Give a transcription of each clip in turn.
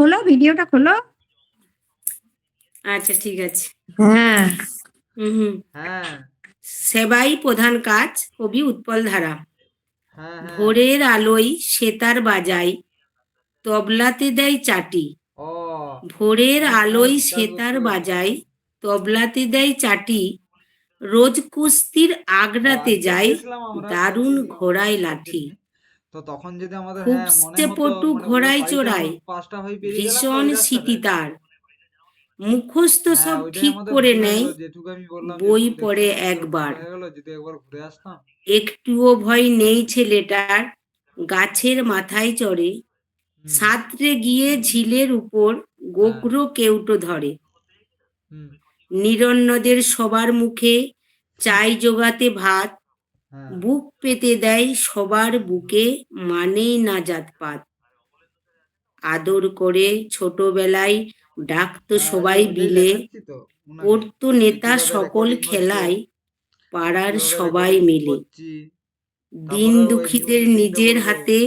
খোলো ভিডিওটা খোলো। আচ্ছা ঠিক আছে। হ্যাঁ। হুম হুম। হ্যাঁ। সেবাই প্রধান কাজ কবি উৎপল ধারা। হ্যাঁ হ্যাঁ। ভোরের আলোয় সেতার বাজাই তবলাতে দেয় চাটি। ভোরের আলোয় সেতার বাজাই তবলাতে দেয় চাটি। রোজ কুস্তির আগ্রাতে আজকে যায় দারুণ ঘোড়ায় লাঠি। তো তখন যদি আমাদের হ্যাঁ মনে হতো পটু ঘোড়ায় চড়ায় পাঁচটা হয়ে বেরিয়ে গেলাম ভীষণ। স্মৃতি তার। মুখস্থ হ্যাঁ, সব ঠিক করে হয়ে নেয় বই পড়ে একবার। হয়ে গেলো, যদি একবার ঘুরে আসতাম। একটুও ভয় নেই ছেলেটার গাছের মাথায় চড়ে সাঁতরে গিয়ে ঝিলের উপর গোগ্রো কেউটো ধরে। নিরন্নদের সবার মুখে চাই জোগাতে ভাত হ্যাঁ, বুক পেতে দেয় সবার বুকে মানেই না জাতপাত। আদর করে ছোটবেলায় ডাকতো হ্যাঁ, সবাই বিলে। পড়তো নেতা সকল খেলায় পাড়ার সবাই মিলে। দিন দুঃখীদের নিজের হাতে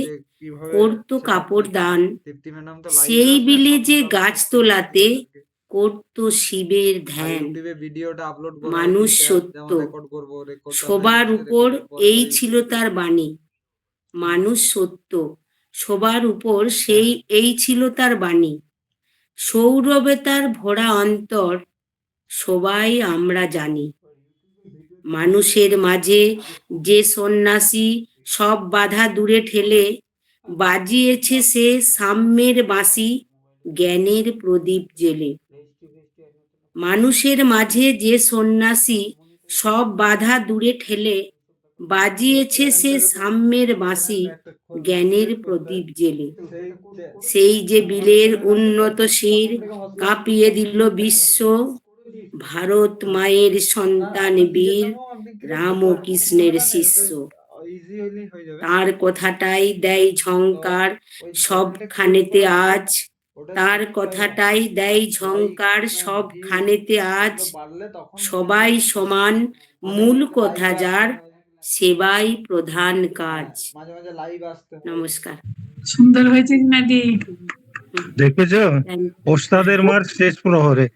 করতো কাপড় দান। সেই বিলে যে গাছ তোলাতে করতো শিবের ধ্যান। ভিডিওটা আপলোড মানুষ সত্য। সবার উপর এই ছিল তার বাণী। মানুষ সত্য। সবার উপর সেই এই ছিল তার বাণী। সৌরভে তার ভরা অন্তর সবাই আমরা জানি। মানুষের মাঝে যে সন্ন্যাসী সব বাধা দূরে ঠেলে বাজিয়েছে সে সাম্যের বাঁশি জ্ঞানের প্রদীপ জেলে। মানুষের মাঝে যে সন্ন্যাসী সব বাধা দূরে ঠেলে বাজিয়েছে সে সাম্যের বাঁশি জ্ঞানের প্রদীপ জেলে। সেই যে বিলের উন্নত শির কাঁপিয়ে দিল বিশ্ব, ভারত মায়ের সন্তান বীর রাম ও কৃষ্ণের শিষ্য। তার কথাটাই দেয় ঝংকার সবখানেতে আজ তার কথাটাই দেয় ঝংকার সব খানেতে আজ সবাই সমান মূল কথা যার সেবাই প্রধান কাজ। হয়। নমস্কার। সুন্দর হয়েছে নাকি? দেখেছ? ওস্তাদের মার শেষ প্রহরে।